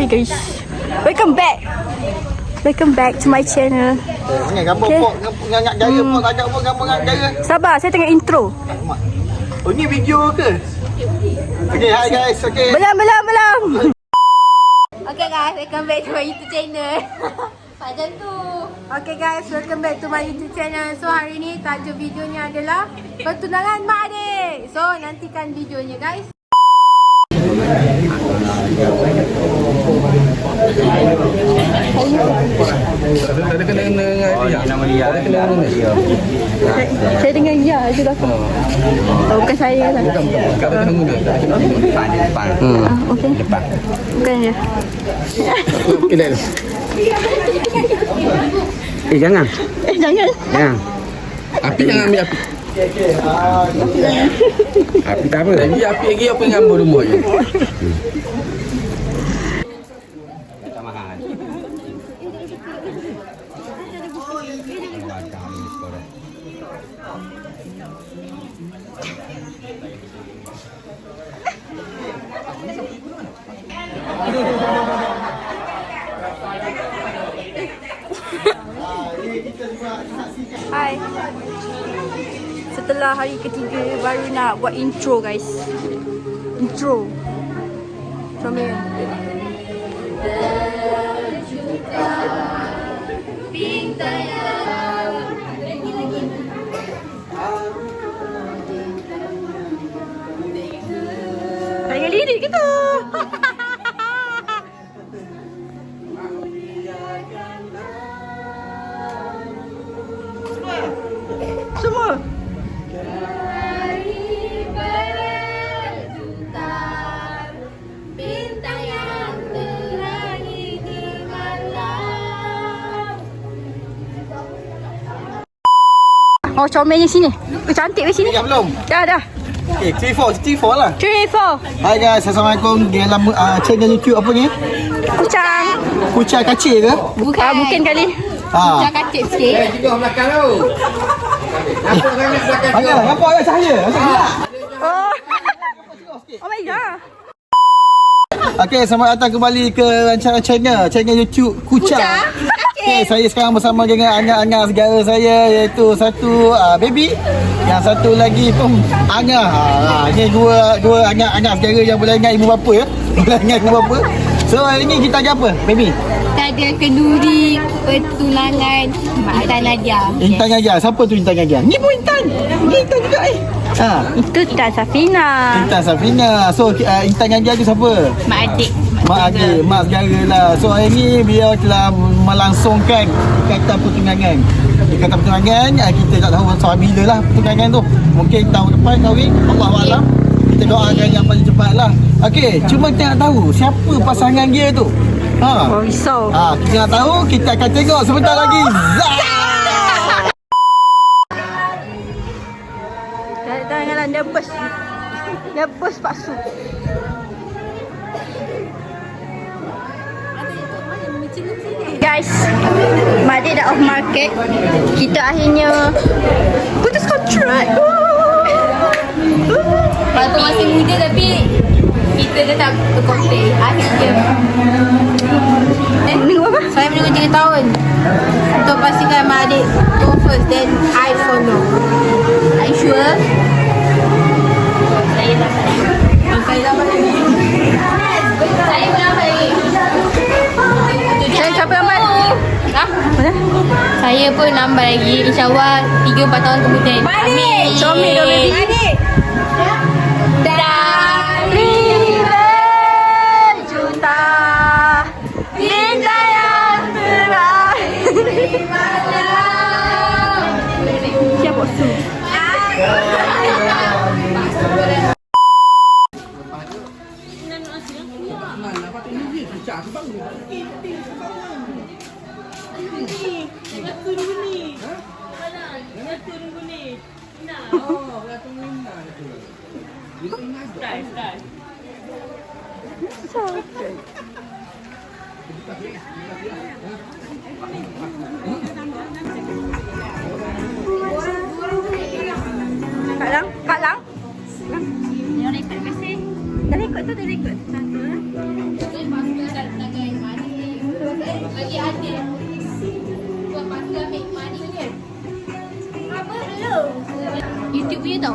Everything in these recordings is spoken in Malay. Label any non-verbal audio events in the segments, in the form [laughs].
Hi guys. Welcome back. Welcome back to my channel. Gambar Okay. pok, ngangak gaya pok, agak pok gambar ngangak gaya. Sabar, saya tengah intro. Oh ni video ke? Okay, hi guys. Okay. Belum, belum, belum. Okay guys, welcome back to my YouTube channel. [laughs] Macam tu. Okay guys, welcome back to my YouTube channel. So hari ni tajuk videonya adalah pertunangan mak adik. So nantikan videonya guys. Tak ada kena kena dengan dia. Nama dia. Tak ada kena dengan dia. Saya dengar ya je lah. Oh, bukan saya lah. Bukan bukan. Tak ada kena guna. Tak ada kena guna. Depan depan. Hmm. Ah, okay. Depan. Bukan ya. Kita. Eh jangan. Eh jangan. Jangan. Api jangan ambil api. Api tak apa. Lagi api lagi apa yang gambar rumah je. [laughs] Hai. Setelah hari ketiga baru nak buat intro guys. Intro. Comel. Saya Oh, comelnya sini. Oh, cantik weh sini. Dah belum? Dah, dah. Okay, 3 4, 3 4 lah. 3, 4. Hai guys, Assalamualaikum. Dalam uh, channel YouTube apa ni? Kucang. Kucai kacir ke? Bukan. Ah, mungkin kali. Ha. Jangan kacik sikit. Mana? Nampak ke cahaya? Macam gelap. Oh. Oh my god. Okay, selamat datang kembali ke rancangan channel Channel YouTube Kucha Okay, saya sekarang bersama dengan anak-anak segara saya Iaitu satu uh, baby Yang satu lagi pun Angah ha, Ini dua dua anak-anak segara yang boleh ingat ibu bapa ya [laughs] Boleh ingat ibu bapa So hari ni kita ada apa, baby? Ada kenduri pertunangan Intan Nadia. Intan Aja, siapa tu Intan Aja? Ni pun Intan Ni Intan juga eh Ha, Itu Tan Safina. Intan Safina So uh, Intan Aja tu siapa? Mak adik. Mak adik, mak segara lah. So hari ni beliau telah melangsungkan ikatan pertunangan. Ikatan pertunangan, ah, kita tak tahu sampai bila lah pertunangan tu. Mungkin tahun depan kahwin, Allah Alam. Kita doakan yang paling cepat lah. Okey, cuma kita nak tahu siapa pasangan dia tu. Ha. Oh, risau. Ha, kita nak tahu, kita akan tengok sebentar lagi. Zah! Dia bus. Dia bus Pak Guys, Mak Adik dah off market. Kita akhirnya putus kontrak. Walaupun masih muda tapi kita tetap berkompet. Akhirnya. Minggu apa? Saya menunggu 3 tahun Untuk pastikan mak adik go first Then I follow Are you sure? Saya Oh, Saya dapat lagi Saya pun lambat lagi. InsyaAllah 3-4 tahun kemudian. Amin Comel dong, Kak Lang? Kak Lang? Yang rekod kasih Dah ikut tu, dah ikut. Satu, eh. Lagi ada. Buat pasal make money ni. Apa dulu? YouTube punya tau.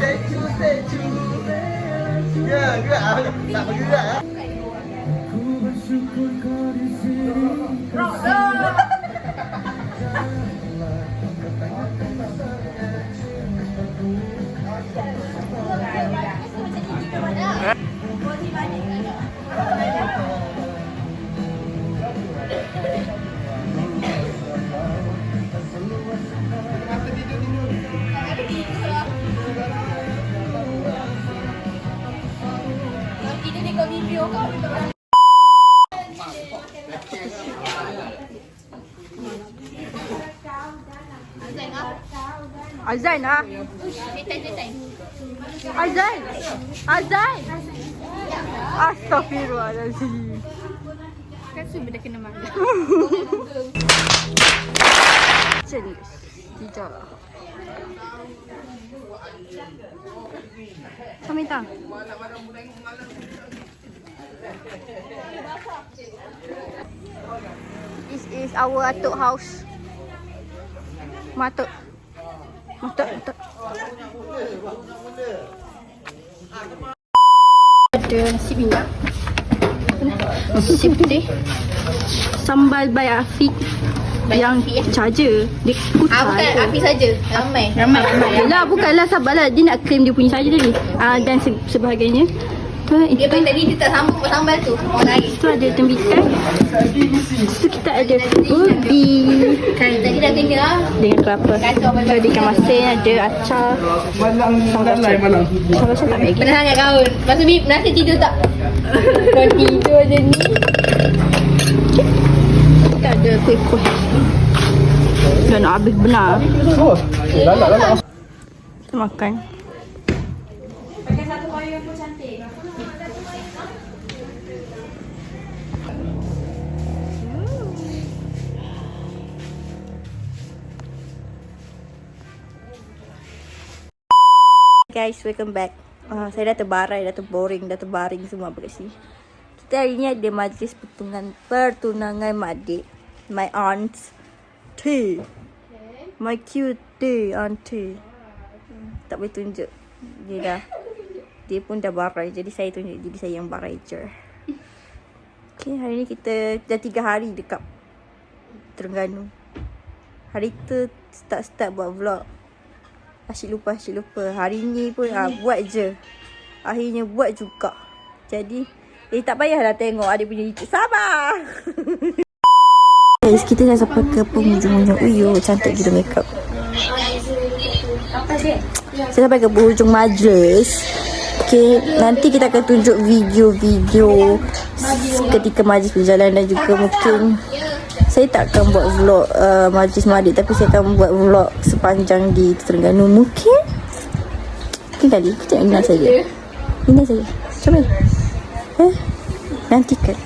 Yelah. Statue, statue. Ya, gerak. ah. Tak bergerak ah. Kita tengok video kau. Azan ah. Azan. Azan. Astaghfirullahaladzim. Kan semua dah kena makan. Jenis. Tidak. Samita. This is our atuk house. Matuk. Matuk, matuk. Ada nasi minyak. Nasi putih. Sambal by Afiq. Yang charger. Dia kucai. Ah, bukan. Api saja. Ramai. Ramai, ramai. Yelah, bukanlah sabarlah. Dia nak claim dia punya saja tadi. Ah, dan se- sebagainya. Tu, itu, Dia pun tadi dia tak sambung sambal tu. Orang lain. tu ada tembikan. Tu kita ada ubi. Kan tadi dah kena lah. Dengan kelapa. Tu ada ikan masin, ada acar. Malang, malang, malang. Sambal saya tak baik. Benar sangat kau. Masa Bib, nanti tidur tak? Kau tidur je ni. Kita ada kuih-kuih. Dah nak habis benar. Oh, dah dah lah. Kita makan. Guys, welcome back. Uh, saya dah terbarai, dah terboring, dah terbaring semua apa sini. Kita hari ni ada majlis pertunangan, pertunangan mak adik. My aunt. T. My cute auntie. Tak boleh tunjuk. Dia dah. Dia pun dah barai. Jadi saya tunjuk diri saya yang barai je. Okay, hari ni kita dah tiga hari dekat Terengganu. Hari tu start-start buat vlog. Asyik lupa, asyik lupa. Hari ni pun ah, buat je. Akhirnya buat juga. Jadi, eh tak payahlah tengok adik punya YouTube. Sabar! Guys, kita dah sampai ke penghujung-hujung. Uyo, cantik gila makeup. Saya sampai ke penghujung majlis. Okay, nanti kita akan tunjuk video-video ketika majlis berjalan dan juga mungkin saya tak akan buat vlog uh, majlis madik tapi saya akan buat vlog sepanjang di Terengganu. Mungkin mungkin kali. Kita tengok Ina saja Ina saja mana? Eh nantikan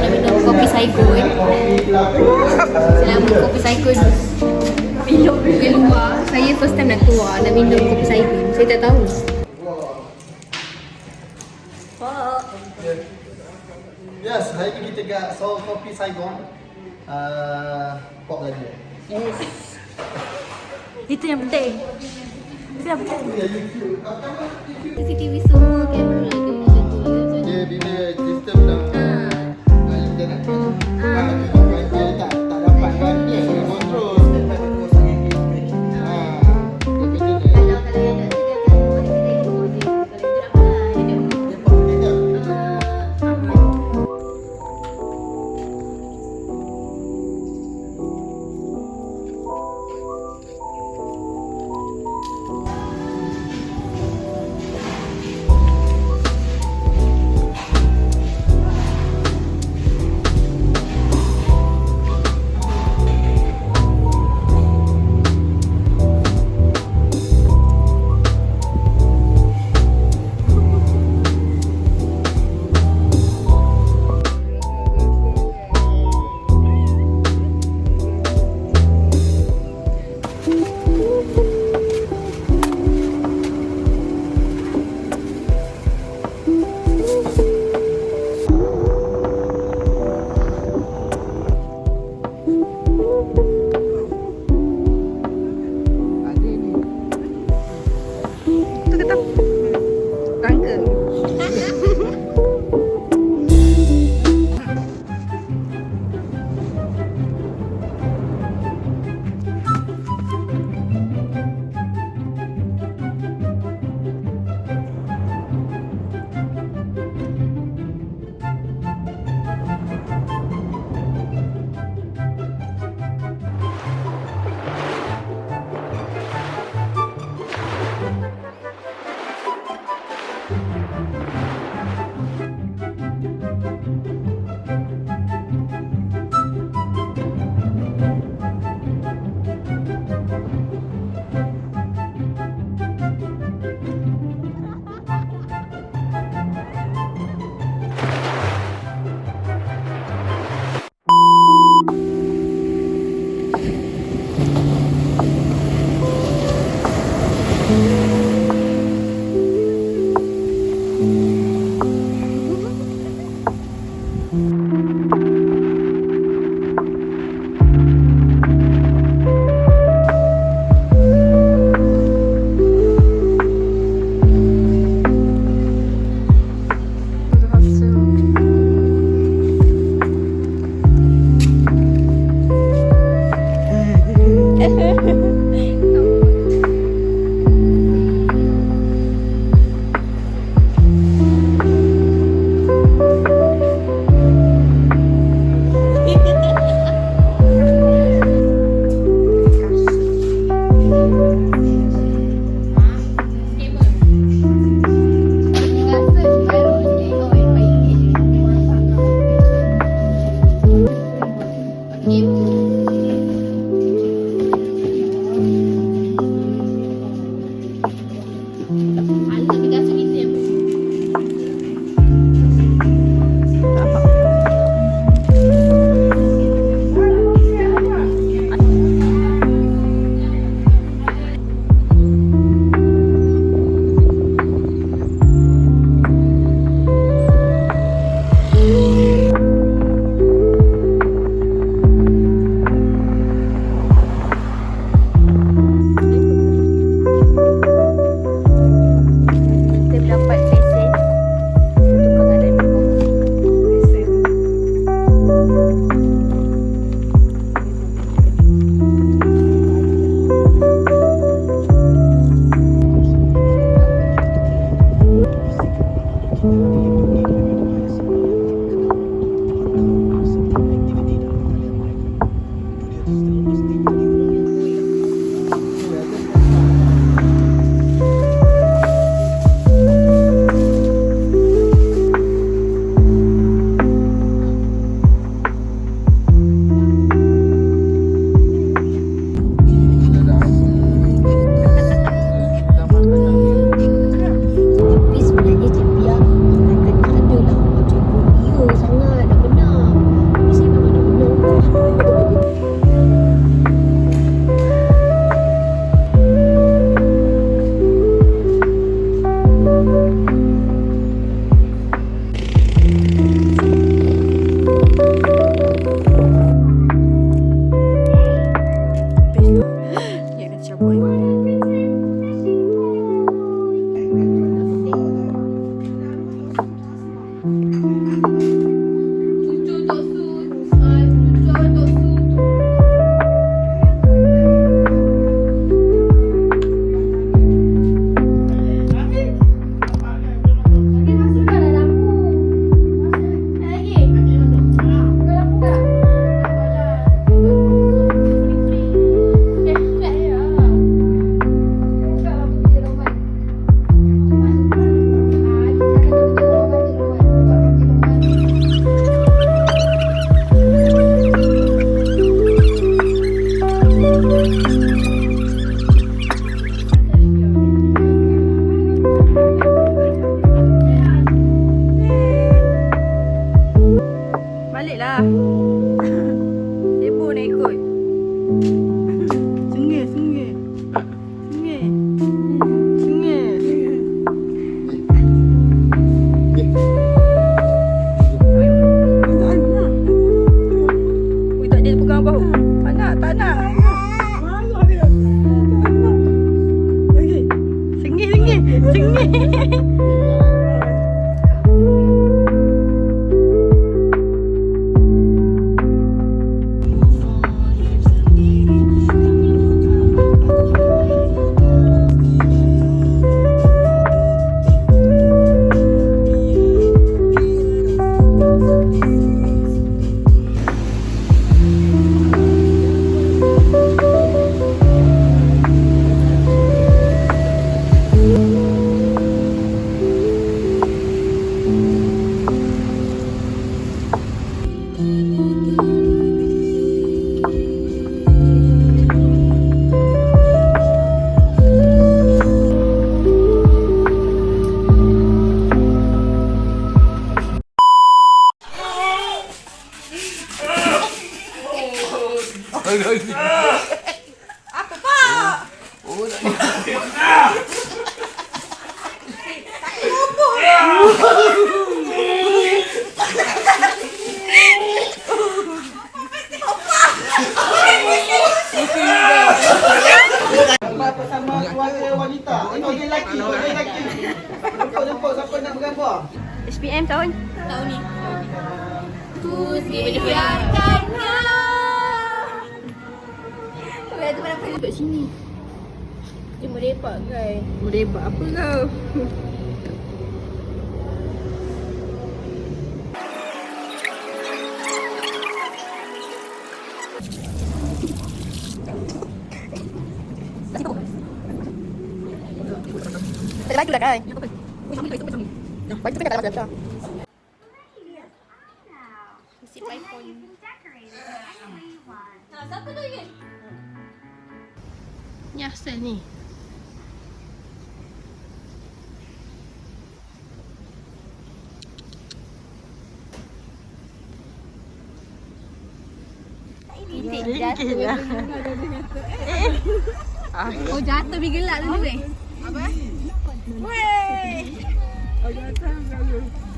nak minum kopi Saigon Selama kopi Saigon Belum keluar Saya first time nak keluar nak minum kopi Saigon Saya tak tahu. Yes, hari ni kita kat Soul Coffee Saigon. Uh, pop lagi. Yes. Itu yang penting. Itu yang penting. CCTV semua kamera ada macam tu lah Dia bila sistem dah ah, Wow. Bersama keluarga wanita. Ini dia lelaki, dia lelaki. Jemput-jemput siapa nak bergambar. SPM tahun? Tahun ni. Kusiakannya tu mana pergi kat sini Dia merepak kan Merepak apa kau? Tak ada baju dah kan? Baju kan tak ada baju Rintik jatuh. Oh jatuh pergi gelak dulu eh.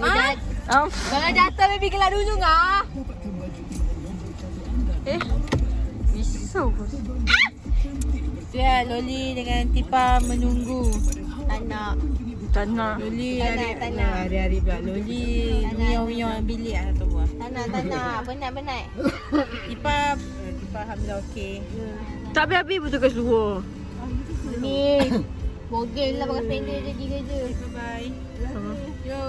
Ha? Um, Jangan jatuh pergi gelak dulu ngah. eh. Bisa bos. Ya, Loli dengan Tipa menunggu. Tak nak. Tak nak. Loli tak nak. hari-hari pula. Loli miau-miau bilik lah buah. Tak nak, tak nak. Penat-penat. Eh, Tipa Alhamdulillah okey. Tak habis-habis pun tukar suruh. Ni. [coughs] Bogel lah pakai spender jadi kerja. Bye-bye. Yo.